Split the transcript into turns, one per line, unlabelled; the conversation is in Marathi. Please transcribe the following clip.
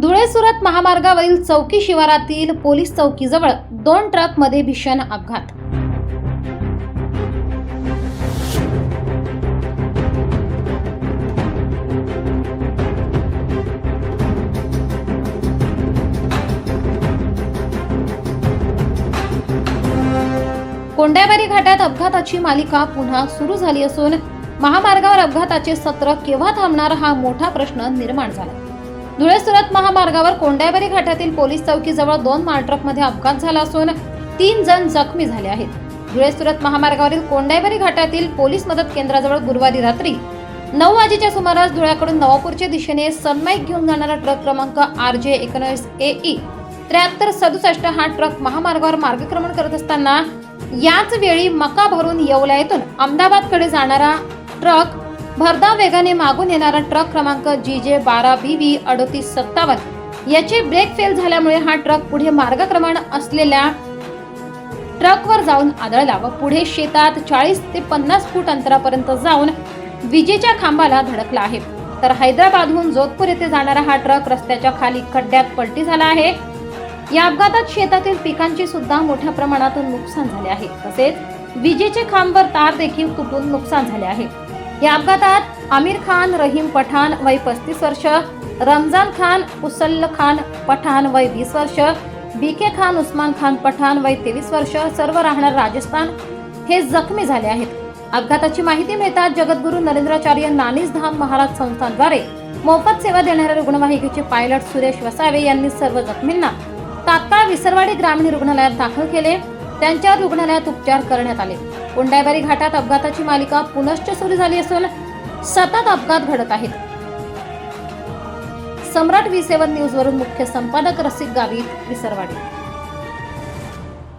धुळे सुरत महामार्गावरील चौकी शिवारातील पोलीस चौकीजवळ दोन ट्रकमध्ये भीषण अपघात. कोंड्याबारी घाटात अपघाताची मालिका पुन्हा सुरू झाली असून महामार्गावर अपघाताचे सत्र केव्हा थांबणार हा मोठा प्रश्न निर्माण झाला. धुळे सुरत महामार्गावर कोंडायबरी घाटातील पोलीस चौकीजवळ दोन मालट्रकमध्ये अपघात झाला असून तीन जण जखमी झाले आहेत. धुळे सुरत महामार्गावरील कोंडायबरी घाटातील पोलीस मदत केंद्राजवळ गुरुवारी रात्री नऊ वाजेच्या सुमारास धुळ्याकडून नवापूरच्या दिशेने सनमाईक घेऊन जाणारा ट्रक क्रमांक आर जे एकोणीस ए ई त्र्याहत्तर सदुसष्ट हा ट्रक महामार्गावर मार्गक्रमण करत असताना याच वेळी मका भरून येवला येथून अहमदाबादकडे जाणारा ट्रक भरधाव वेगाने मागून येणारा ट्रक क्रमांक जी जे बारा बी व्ही अडतीस सत्तावन्न. याचे ब्रेक फेल झाल्यामुळे हा ट्रक पुढे मार्गक्रमण असलेल्या ट्रकवर जाऊन आदळला व पुढे शेतात चाळीस ते पन्नास फूट अंतरापर्यंत जाऊन विजेच्या खांबाला धडकला आहे. तर हैदराबादहून जोधपूर येथे जाणारा हा ट्रक रस्त्याच्या खाली खड्ड्यात पलटी झाला आहे. या अपघातात शेतातील पिकांचे सुद्धा मोठ्या प्रमाणात नुकसान झाले आहे. तसेच विजेचे खांबवर तार देखील तुटून नुकसान झाले आहे. या अपघातात आमिर खान रहीम पठाण वय पस्तीस वर्ष रमजान खान उसल्ल खान पठाण वय वीस वर्ष बी के खान उस्मान खान पठाण वय तेवीस वर्ष सर्व राहणार राजस्थान हे जखमी झाले आहेत. अपघाताची माहिती मिळताच जगद्गुरू नरेंद्राचार्य नानीस धाम महाराज संस्थांद्वारे मोफत सेवा देणाऱ्या रुग्णवाहिकेचे पायलट सुरेश वसावे यांनी सर्व जखमींना तात्काळ विसरवाडी ग्रामीण रुग्णालयात दाखल केले. त्यांच्यावर रुग्णालयात उपचार करण्यात आले. कोंडाबारी घाटात अपघाताची मालिका पुनश्च सुरू झाली असून सतत अपघात घडत आहेत. सम्राट वी सेवन न्यूज वरून मुख्य संपादक रसिक गावित विसरवाडी.